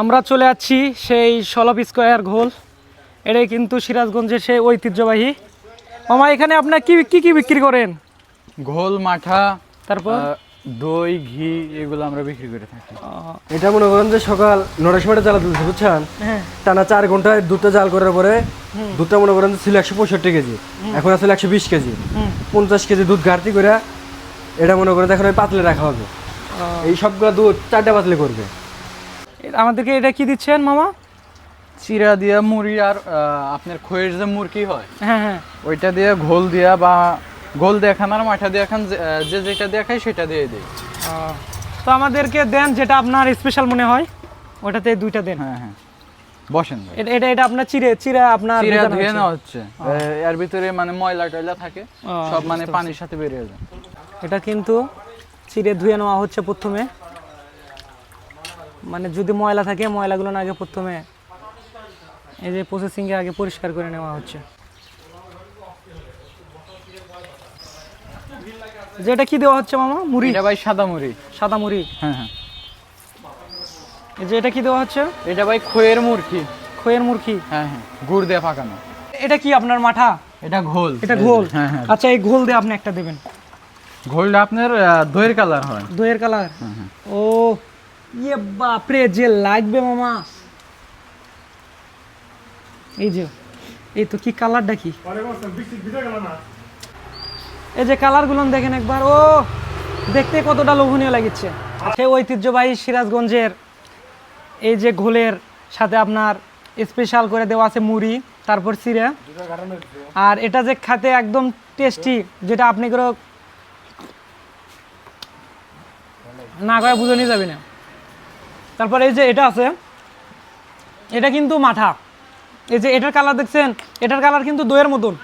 আমরা চলে যাচ্ছি সেই সলপ স্কোয়ার ঘোল। এটাই কিন্তু সিরাজগঞ্জের সেই ঐতিহ্যবাহী। মামা এখানে আপনার কি কি কি বিক্রি করেন? ঘোল মাঠা তারপর? দই ঘি এগুলো আমরা বিক্রি করে থাকি। এটা মনে করেন যে সকাল নটার সময় জাল তুলছে বুঝছেন? হ্যাঁ। টানা চার ঘন্টায় দুধটা জাল করার পরে দুধটা মনে করেন যে ছিল একশো পঁয়ষট্টি কেজি এখন আসলে একশো বিশ কেজি। পঞ্চাশ কেজি দুধ ঘাটতি করে এটা মনে করেন এখন ওই পাতলে রাখা হবে। এই সবগুলো দুধ চারটা পাতলে করবে। আমাদেরকে এটা কি দিচ্ছেন মামা? চিরা দিয়া মুড়ি আর আপনার খয়ের যে মুরগি হয় হ্যাঁ হ্যাঁ। ওইটা দিয়ে ঘোল দিয়া বা ঘোল দিয়ে খান আর মাঠা দিয়ে খান যে যেটা দিয়ে খাই সেটা দিয়ে দিই। তো আমাদেরকে দেন যেটা আপনার স্পেশাল মনে হয় ওটাতে দুইটা দেন। হ্যাঁ হ্যাঁ। বসেন এটা এটা এটা আপনার চিড়ে চিড়ে আপনার চিরা ভেজানো ধুয়ে নেওয়া হচ্ছে। এর ভিতরে মানে ময়লা টয়লা থাকে সব মানে পানির সাথে বেরিয়ে যায়। এটা কিন্তু চিড়ে ধুয়ে নেওয়া হচ্ছে প্রথমে। মানে যদি ময়লা থাকে ময়লাগুলো আগে প্রথমে এই যে প্রসেসিংয়ে আগে পরিষ্কার করে নেওয়া হচ্ছে। যে এটা কি দেওয়া হচ্ছে মামা? মুড়ি? এটা ভাই সাদা মুড়ি। সাদা মুড়ি? হ্যাঁ হ্যাঁ। এই যে এটা কি দেওয়া হচ্ছে? এটা ভাই খয়ের মুরগি খইয়ের মুরগি হ্যাঁ হ্যাঁ। গুড় দিয়ে পাকানো। এটা কি আপনার মাঠা? এটা ঘোল। এটা ঘোল? হ্যাঁ হ্যাঁ। আচ্ছা এই ঘোল দিয়ে আপনি একটা দেবেন। ঘোলটা আপনার দইয়ের কালার হয়। দইয়ের কালার হ্যাঁ হ্যাঁ। ও ইয়ে বাপরে যে লাগবে মামা। এই যে এই তো কি কালারটা কি? এই যে কালারগুলো দেখেন একবার। ও দেখতে কতটা লোভনীয় লাগছে সেই ঐতিহ্যবাহী সিরাজগঞ্জের এই যে ঘোলের সাথে আপনার স্পেশাল করে দেওয়া আছে মুড়ি তারপর চিড়ে। আর এটা যে খাতে একদম টেস্টি যেটা আপনি করে না করে বুঝে নিয়ে যাবি না তারপর এই যে এটা আছে, এটা কিন্তু মাথা এই যে এটার কালার দেখছেন, এটার কালার কিন্তু দইয়ের মতন।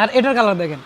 আর এটার কালার দেখেন।